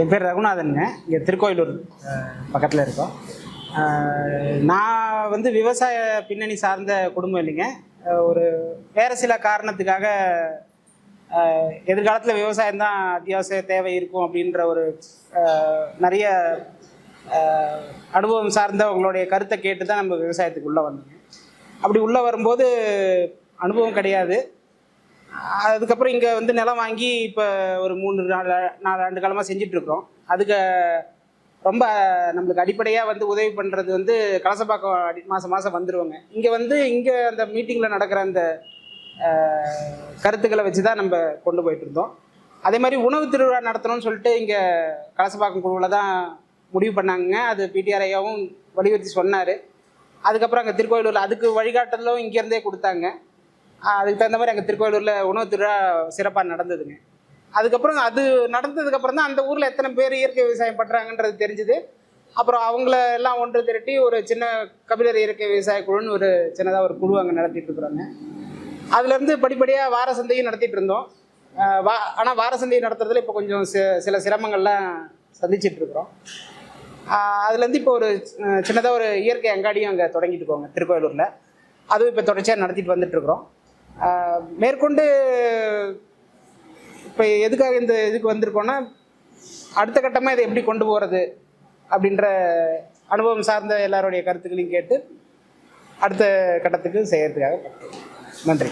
என் பேர் ரகுநாதனுங்க இங்கே திருக்கோயிலூர் பக்கத்தில் இருக்கோம். நான் வந்து விவசாய பின்னணி சார்ந்த குடும்பம் இல்லைங்க. ஒரு வேறு சில காரணத்துக்காக எதிர்காலத்தில் விவசாயம் தான் அத்தியாவசிய தேவை இருக்கும் அப்படின்ற ஒரு நிறைய அனுபவம் சார்ந்த உங்களுடைய கருத்தை கேட்டு தான் நம்ம விவசாயத்துக்கு உள்ளே வந்தோங்க அப்படி உள்ளே வரும்போது அனுபவம் கிடையாது. அதுக்கப்புறம் இங்கே வந்து நிலம் வாங்கி இப்போ ஒரு மூணு நாலு நாலு ஆண்டு காலமாக செஞ்சிட்ருக்குறோம். அதுக்கு ரொம்ப நம்மளுக்கு அடிப்படையாக வந்து உதவி பண்ணுறது வந்து கலசப்பாக்கம் அடி மாதம் மாதம் வந்துருவாங்க. இங்கே வந்து இங்கே அந்த மீட்டிங்கில் நடக்கிற அந்த கருத்துக்களை வச்சு தான் நம்ம கொண்டு போயிட்டு இருந்தோம் அதே மாதிரி உணவு திருவிழா நடத்தணும்னு சொல்லிட்டு இங்கே கலசப்பாக்கம் குழுவில் தான் முடிவு பண்ணாங்க அது பிடிஆர் ஐயாவும் வலியுறுத்தி சொன்னார். அதுக்கப்புறம் அங்கே திருக்கோயிலூரில் அதுக்கு வழிகாட்டலும் இங்கேருந்தே கொடுத்தாங்க. அதுக்கு தகுந்த மாதிரி அங்கே திருக்கோயிலூரில் உணவு திருவிழா சிறப்பாக நடந்ததுங்க. அதுக்கப்புறம் அது நடந்ததுக்கப்புறம் தான் அந்த ஊரில் எத்தனை பேர் இயற்கை விவசாயம் பண்ணுறாங்கன்றது தெரிஞ்சுது. அப்புறம் அவங்கள எல்லாம் ஒன்று திரட்டி ஒரு சின்ன கபிலர் இயற்கை விவசாய குழுன்னு ஒரு சின்னதாக ஒரு குழு அங்கே நடத்திட்டு இருக்கிறாங்க. அதுலேருந்து படிப்படியாக வார சந்தையும் நடத்திட்டு இருந்தோம். வா ஆனால் வார சந்தை நடத்துறதுல இப்போ கொஞ்சம் சில சிரமங்கள்லாம் சந்திச்சுட்டு இருக்கிறோம். அதுலேருந்து இப்போ ஒரு சின்னதாக ஒரு இயற்கை அங்காடியும் அங்கே தொடங்கிட்டு போங்க திருக்கோயிலூரில். அதுவும் இப்போ தொடர்ச்சியாக நடத்திட்டு வந்துட்டு இருக்கிறோம். மேற்கொண்டு இப்போ எதுக்காக இந்த இதுக்கு வந்திருக்கோன்னா அடுத்த கட்டமாக இதை எப்படி கொண்டு போகிறது அப்படின்ற அனுபவம் சார்ந்த எல்லாருடைய கருத்துக்களையும் கேட்டு அடுத்த கட்டத்துக்கு செய்கிறதுக்காக நன்றி.